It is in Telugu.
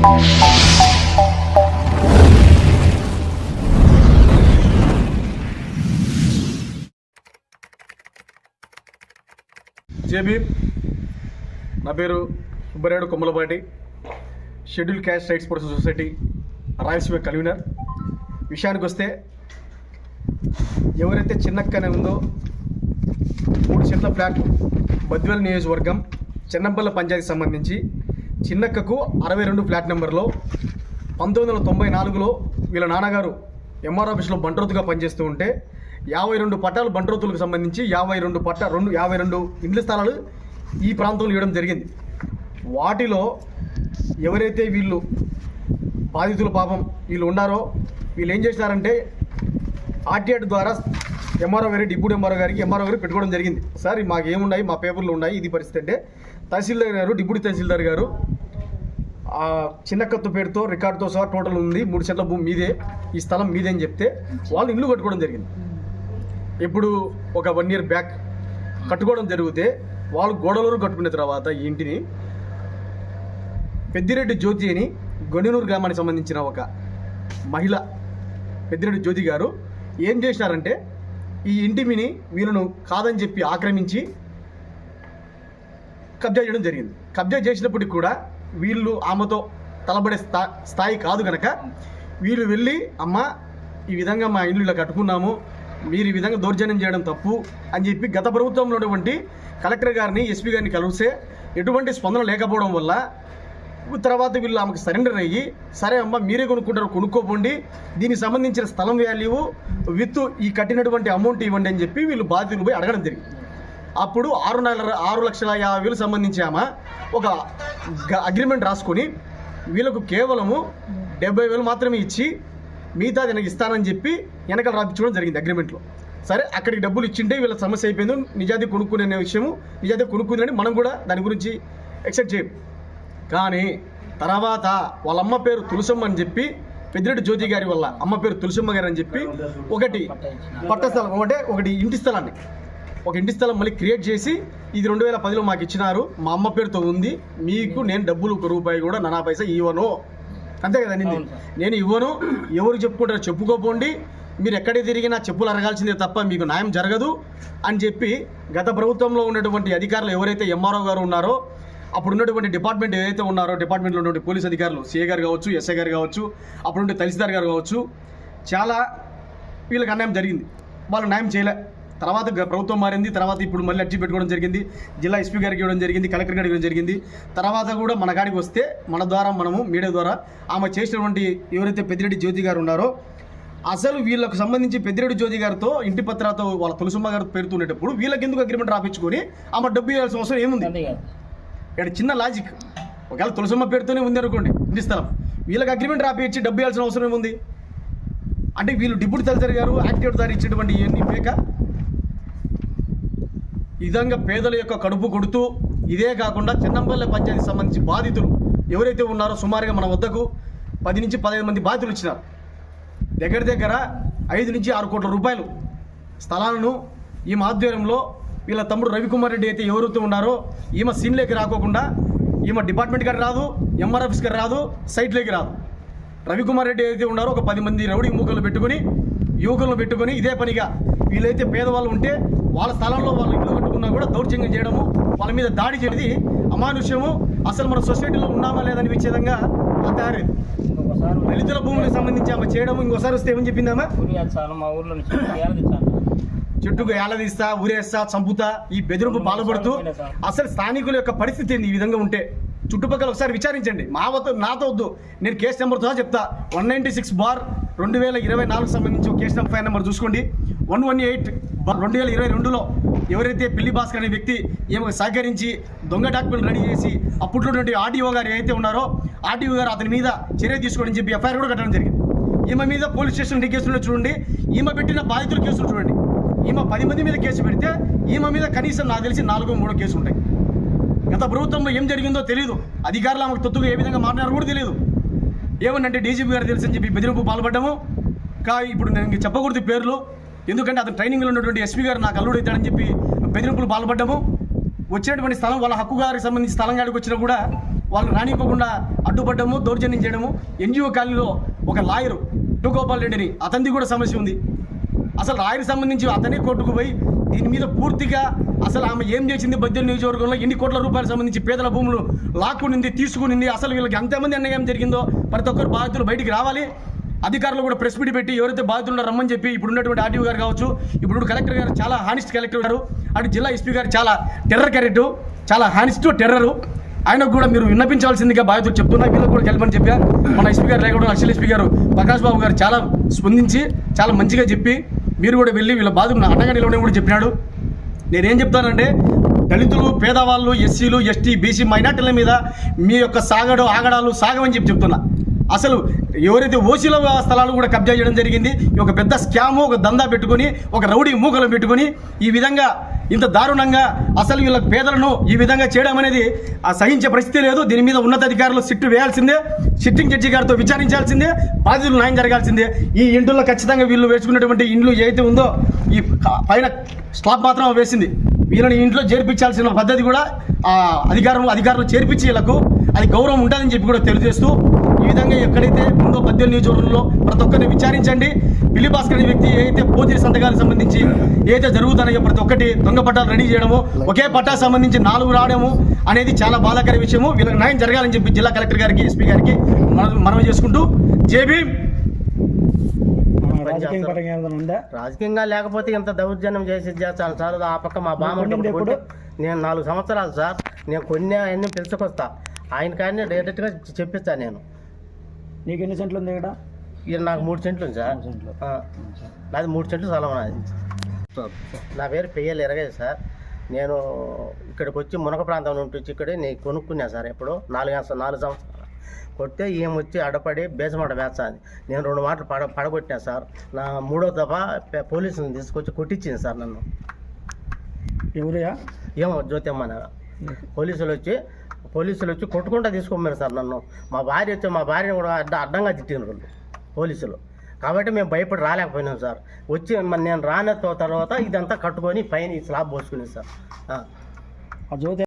జేబీ నా పేరు Subbarayudu Kommalapati. Scheduled caste rights protection society Rayalaseema convenor. విషయానికి వస్తే ఎవరైతే చిన్నక్కనే ఉందో మూడు చెట్ల ఫ్లాట్ బద్వేల్ నియోజకవర్గం చెన్నంపల్లి పంచాయతీకి సంబంధించి చిన్నక్కకు అరవై రెండు ఫ్లాట్ నెంబర్లో పంతొమ్మిది వందల తొంభై నాలుగులో వీళ్ళ నాన్నగారు ఎంఆర్ ఆఫీస్లో బంట్రోతుగా పనిచేస్తూ ఉంటే యాభై రెండు పట్టాలు బంట్రోతులకు సంబంధించి యాభై రెండు పట్ట రెండు యాభై రెండు ఇండ్ల స్థలాలు ఈ ప్రాంతంలో ఇవ్వడం జరిగింది. వాటిలో ఎవరైతే వీళ్ళు బాధితులు పాపం వీళ్ళు ఉన్నారో వీళ్ళు ఏం చేసినారంటే ఆర్టీఐ ద్వారా ఎంఆర్ఓ గారి డిప్యూటీ ఎంఆర్ఓ గారికి ఎంఆర్ఓ గారికి పెట్టుకోవడం జరిగింది. సార్ మాకు ఏమున్నాయి మా పేపర్లు ఉన్నాయి ఇది పరిస్థితి అంటే తహసీల్దార్ గారు డిప్యూటీ తహసీల్దార్ గారు చిన్న చిన్నకత్తు పేరుతో రికార్డుతో సహా టోటల్ ఉంది మూడు సెంట్ల భూమి మీదే ఈ స్థలం మీదే అని చెప్తే వాళ్ళు ఇల్లు కట్టుకోవడం జరిగింది. ఇప్పుడు ఒక వన్ ఇయర్ బ్యాక్ కట్టుకోవడం జరిగితే వాళ్ళు గోడలూరు కట్టుకున్న తర్వాత ఈ ఇంటిని పెద్దిరెడ్డి జ్యోతి అని గొండెనూరు గ్రామానికి సంబంధించిన ఒక మహిళ పెద్దిరెడ్డి జ్యోతి గారు ఏం చేసినారంటే ఈ ఇంటిమిని వీళ్ళను కాదని చెప్పి ఆక్రమించి కబ్జా చేయడం జరిగింది. కబ్జా చేసినప్పటికి కూడా వీళ్ళు ఆమెతో తలబడే స్థా స్థాయి కాదు కనుక వీళ్ళు వెళ్ళి అమ్మ ఈ విధంగా మా ఇల్లు ఇలా కట్టుకున్నాము మీరు ఈ విధంగా దౌర్జన్యం చేయడం తప్పు అని చెప్పి గత ప్రభుత్వంలో ఉన్నటువంటి కలెక్టర్ గారిని ఎస్పీ గారిని కలిస్తే ఎటువంటి స్పందన లేకపోవడం వల్ల తర్వాత వీళ్ళు ఆమెకు సరెండర్ అయ్యి సరే అమ్మ మీరే కొనుక్కుంటారు కొనుక్కోపోండి. దీనికి సంబంధించిన స్థలం వాల్యూ విత్ ఈ కట్టినటువంటి అమౌంట్ ఇవ్వండి అని చెప్పి వీళ్ళు బాధ్యతలు పోయి అడగడం జరిగింది. అప్పుడు ఆరు నెలల ఆరు లక్షల యాభై వేలు సంబంధించి ఆమె ఒక అగ్రిమెంట్ రాసుకొని వీళ్ళకు కేవలము డెబ్బై వేలు మాత్రమే ఇచ్చి మిగతా నాకు ఇస్తానని చెప్పి వెనకాల రాపించడం జరిగింది అగ్రిమెంట్లో సరే అక్కడికి డబ్బులు ఇచ్చింటే వీళ్ళ సమస్య అయిపోయింది. నిజాది కొనుక్కునే విషయము నిజాది కొనుక్కుందని మనం కూడా దాని గురించి ఎక్సెప్ట్ చేయం కానీ తర్వాత వాళ్ళ అమ్మ పేరు తులసమ్మ అని చెప్పి పెద్దిరెడ్డి జ్యోతి గారి వల్ల అమ్మ పేరు తులసమ్మ గారు అని చెప్పి ఒకటి పట్ట స్థలం అంటే ఒకటి ఇంటి స్థలాన్ని. ఒక ఇంటి స్థలం మళ్ళీ క్రియేట్ చేసి ఇది రెండు వేల పదిలో మాకు ఇచ్చినారు. మా అమ్మ పేరుతో ఉంది. మీకు నేను డబ్బులు ఒక రూపాయి కూడా నానా పైసా ఇవ్వను. అంతే కదా నింది నేను ఇవ్వను. ఎవరు చెప్పుకుంటారో చెప్పుకోపోండి. మీరు ఎక్కడే తిరిగినా చెప్పులు అరగాల్సిందే తప్ప మీకు న్యాయం జరగదు అని చెప్పి గత ప్రభుత్వంలో ఉన్నటువంటి అధికారులు ఎవరైతే ఎంఆర్ఓ గారు ఉన్నారో అప్పుడు ఉన్నటువంటి డిపార్ట్మెంట్ ఏదైతే ఉన్నారో డిపార్ట్మెంట్లో ఉన్నటువంటి పోలీస్ అధికారులు సిఏ గారు కావచ్చు ఎస్ఐ గారు కావచ్చు అప్పుడు ఉండే తహసీల్దార్ గారు కావచ్చు చాలా వీళ్ళకి అన్యాయం జరిగింది. వాళ్ళు న్యాయం చేయలే. తర్వాత ప్రభుత్వం మారింది తర్వాత ఇప్పుడు మళ్ళీ అర్జీ పెట్టుకోవడం జరిగింది జిల్లా ఎస్పీ గారికి ఇవ్వడం జరిగింది కలెక్టర్ గారికి ఇవ్వడం జరిగింది. తర్వాత కూడా మన కాడికి వస్తే మన ద్వారా మనము మీడియా ద్వారా ఆమె చేసినటువంటి ఎవరైతే పెద్దిరెడ్డి జ్యోతి గారు ఉన్నారో అసలు వీళ్ళకు సంబంధించి పెద్దిరెడ్డి జ్యోతి గారితో ఇంటి పత్రాలతో వాళ్ళ తులసమ్మ గారు పేరుతో వీళ్ళకి ఎందుకు అగ్రిమెంట్ రాపించుకొని ఆమె డబ్బు ఇవ్వాల్సిన అవసరం ఏముంది? ఇక్కడ చిన్న లాజిక్ ఒకవేళ తులసమ్మ పేరుతోనే ఉంది అనుకోండి ఇంటి స్థలం. వీళ్ళకి అగ్రిమెంట్ రాపిచ్చి డబ్బు ఇవ్వాల్సిన అవసరం ఏముంది? అంటే వీళ్ళు డిప్యూటీ తలసరి గారు యాక్టివేట్ దారి ఇచ్చేటువంటి ఇవన్నీ పేక ఈ విధంగా పేదల యొక్క కడుపు కొడుతూ ఇదే కాకుండా చిన్నంపల్లె పంచాయతీకి సంబంధించి బాధితులు ఎవరైతే ఉన్నారో సుమారుగా మన వద్దకు పది నుంచి పదిహేను మంది బాధితులు ఇచ్చినారు. దగ్గర దగ్గర ఐదు నుంచి ఆరు కోట్ల రూపాయలు స్థలాలను ఈ ఆధ్వర్యంలో వీళ్ళ తమ్ముడు రవికుమార్ రెడ్డి అయితే ఎవరైతే ఉన్నారో ఈమె సీన్లోకి రాకోకుండా ఈమె డిపార్ట్మెంట్ గారు రాదు ఎంఆర్ ఆఫీస్ గారు రాదు సైట్లోకి రాదు. రవికుమార్ రెడ్డి ఏదైతే ఉన్నారో ఒక పది మంది రౌడీ మూకలు పెట్టుకొని యువకులను పెట్టుకొని ఇదే పనిగా. వీళ్ళైతే పేదవాళ్ళు ఉంటే వాళ్ళ స్థలంలో వాళ్ళు ఇల్లు కట్టుకున్నా కూడా దౌర్జన్యం చేయడము వాళ్ళ మీద దాడి చేయడం అమానుష్యము. అసలు మన సొసైటీలో ఉన్నామా లేదని విధంగా ఇంకొకసారి దళితుల భూములకు సంబంధించి ఆమె చేయడం ఇంకోసారి వస్తే ఏమని చెప్పిందామా మా ఊర్లో చెట్టుకు ఏలదీస్తా ఊరేస్తా చంపుతా ఈ బెదిరింపు పాల్పడుతూ అసలు స్థానికుల యొక్క పరిస్థితి ఏంది? ఈ విధంగా ఉంటే చుట్టుపక్కల ఒకసారి విచారించండి. మా వద్ద నాతో వద్దు. నేను కేసు నెంబర్ సహా చెప్తా. వన్ నైంటీ సిక్స్ బార్ రెండు వేల ఇరవై నాలుగు సంబంధించి ఒక కేసు నెంబర్ ఫైవ్ నెంబర్ చూసుకోండి. వన్ వన్ ఎయిట్ రెండు వేల ఇరవై రెండులో ఎవరైతే పిల్లి భాస్కర్ అనే వ్యక్తి ఏమో సహకరించి దొంగ డాక్యుమెంట్ రెడీ చేసి అప్పట్లో ఉన్నటువంటి ఆర్డీఓ గారు ఏదైతే ఉన్నారో ఆర్డీఓ గారు అతని మీద చర్య తీసుకోవడం చెప్పి ఎఫ్ఐఆర్ కూడా కట్టడం జరిగింది. ఈమె మీద పోలీస్ స్టేషన్ కేసులు చూడండి. ఈమె పెట్టిన బాధితుల కేసులు చూడండి. ఈమె పది మంది మీద కేసు పెడితే ఈమె మీద కనీసం నాకు తెలిసి నాలుగో మూడో కేసు ఉంటాయి. గత ప్రభుత్వంలో ఏం జరిగిందో తెలియదు అధికారులు ఆమెకు తొత్తుగా ఏ విధంగా మాట్లాడారో కూడా తెలియదు ఏమనంటే డీజీపీ గారు తెలుసని చెప్పి బెదిరింపు పాల్పడ్డాము. కా ఇప్పుడు నేను ఇంక చెప్పకూడదు పేర్లు. ఎందుకంటే అతను ట్రైనింగ్లో ఉన్నటువంటి ఎస్పీ గారు నాకు అల్లుడు అవుతాడని చెప్పి బెదిరింపులు పాల్పడ్డాము. వచ్చినటువంటి స్థలం వాళ్ళ హక్కు గారికి సంబంధించి స్థలం కాడికి వచ్చినా కూడా వాళ్ళు రానివ్వకుండా అడ్డుపడ్డము దౌర్జన్యం చేయడము. ఎన్జిఓ కాలనీలో ఒక లాయరు టుగోపాల్ రెడ్డిని. అతనిది కూడా సమస్య ఉంది. అసలు రాయకి సంబంధించి అతనే కోర్టుకు పోయి దీని మీద పూర్తిగా అసలు ఆమె ఏం చేసింది బద్దెల నియోజకవర్గంలో? ఎన్ని కోట్ల రూపాయలకు సంబంధించి పేదల భూములు లాక్కునింది తీసుకునింది? అసలు వీళ్ళకి ఎంతమంది అన్యాయం జరిగిందో ప్రతి ఒక్కరు బాధితులు బయటికి రావాలి. అధికారులు కూడా ప్రెస్ మీట్ పెట్టి ఎవరైతే బాధితులు రమ్మని చెప్పి ఇప్పుడు ఉన్నటువంటి ఆర్టీఓ గారు కావచ్చు ఇప్పుడు కలెక్టర్ గారు చాలా హానిస్ట్ కలెక్టర్ గారు అటు జిల్లా ఎస్పీ గారు చాలా టెర్రర్ క్యారెట్ చాలా హానిస్ట్ టెర్రరు. ఆయనకు కూడా మీరు విన్నపించాల్సిందిగా బాధితులు చెప్తున్నా వీళ్ళకి కూడా కలిపని చెప్పారు మన ఎస్పీ గారు లేకుండా అక్షల్ ఎస్పీ గారు ప్రకాష్ బాబు గారు చాలా స్పందించి చాలా మంచిగా చెప్పి మీరు కూడా వెళ్ళి వీళ్ళ బాధితులు అండగా నిలవడం కూడా చెప్పినాడు. నేనేం చెప్తానంటే దళితులు పేదవాళ్ళు ఎస్సీలు ఎస్టీ బీసీ మైనార్టీల మీద మీ యొక్క సాగడు ఆగడాలు సాగమని చెప్పి చెప్తున్నా. అసలు ఎవరైతే ఓసీల స్థలాలు కూడా కబ్జా చేయడం జరిగింది ఒక పెద్ద స్కాము ఒక దందా పెట్టుకొని ఒక రౌడీ మూకలు పెట్టుకొని ఈ విధంగా ఇంత దారుణంగా అసలు వీళ్ళ పేదలను ఈ విధంగా చేయడం అనేది సహించే పరిస్థితి లేదు. దీని మీద ఉన్నతాధికారులు సిట్టు వేయాల్సిందే సిట్టింగ్ జడ్జి గారితో విచారించాల్సిందే బాధితులు న్యాయం జరగాల్సిందే. ఈ ఇంట్లో ఖచ్చితంగా వీళ్ళు వేసుకున్నటువంటి ఇండ్లు ఏదైతే ఉందో ఈ పైన స్లాబ్ మాత్రం వేసింది. వీళ్ళని ఇంట్లో చేర్పించాల్సిన పద్ధతి కూడా ఆ అధికారం అధికారులు చేర్పించి వీళ్ళకు అది గౌరవం ఉంటుందని చెప్పి కూడా తెలియజేస్తూ ఈ విధంగా ఎక్కడైతే ఉందో పద్దెనిమిది నియోజకవర్గంలో ప్రతి ఒక్కరిని విచారించండి. పిల్లి భాస్కర్ అనే వ్యక్తి ఏదైతే పోతే సంతకాలకు సంబంధించి ఏదైతే జరుగుతున్నాయో ప్రతి ఒక్కటి దొంగ పట్టాలు రెడీ చేయడము ఒకే పట్టా సంబంధించి నాలుగు రావడము అనేది చాలా బాధాకర విషయము. వీళ్ళకి న్యాయం జరగాలని చెప్పి జిల్లా కలెక్టర్ గారికి ఎస్పీ గారికి మనం మనవి చేసుకుంటూ జేబీ రాజకీయంగా లేకపోతే ఇంత దౌర్జన్యం చేసి చేస్తాను సార్ ఆ పక్క మా బామ్మ? కొట్టి- నేను నాలుగు సంవత్సరాలు సార్ నేను కొన్ని అవన్నీ పిలుచుకొస్తా. ఆయన కానీ డైరెక్ట్గా చెప్పిస్తా నేను. నీకు ఎన్ని సెంట్లు ఉంది ఇక్కడ? ఈయన నాకు మూడు సెంట్లు ఉంది సార్. నాది మూడు సెంట్లు స్థలం నాది. నా పేరు పెయ్యలు ఎరగదు సార్. నేను ఇక్కడికి వచ్చి మునక ప్రాంతం నుండి వచ్చి ఇక్కడ నేను కొనుక్కున్నా సార్ ఎప్పుడు. నాలుగు నాలుగు సంవత్సరాలు. కొడితే ఈమె వచ్చి అడపడి బేసమాట వేస్తాను నేను రెండు మాటలు పడ పడగొట్టినా సార్. నా మూడో దఫా పే- పోలీసులను తీసుకొచ్చి కొట్టించింది సార్ నన్ను. ఎవరియా ఏమో జ్యోతిమ్మ నా పోలీసులు వచ్చి పోలీసులు వచ్చి కొట్టుకుంటా తీసుకోమన్నారు సార్ నన్ను. మా భార్య వచ్చి మా భార్యను కూడా అడ్డ అడ్డంగా తిట్టినారు పోలీసులు. కాబట్టి మేము భయపడి రాలేకపోయినాం సార్. వచ్చి మరి నేను రాన తర్వాత ఇదంతా కట్టుకొని పైన ఈ స్లాబ్ పోసుకునేది సార్. జ్యోతి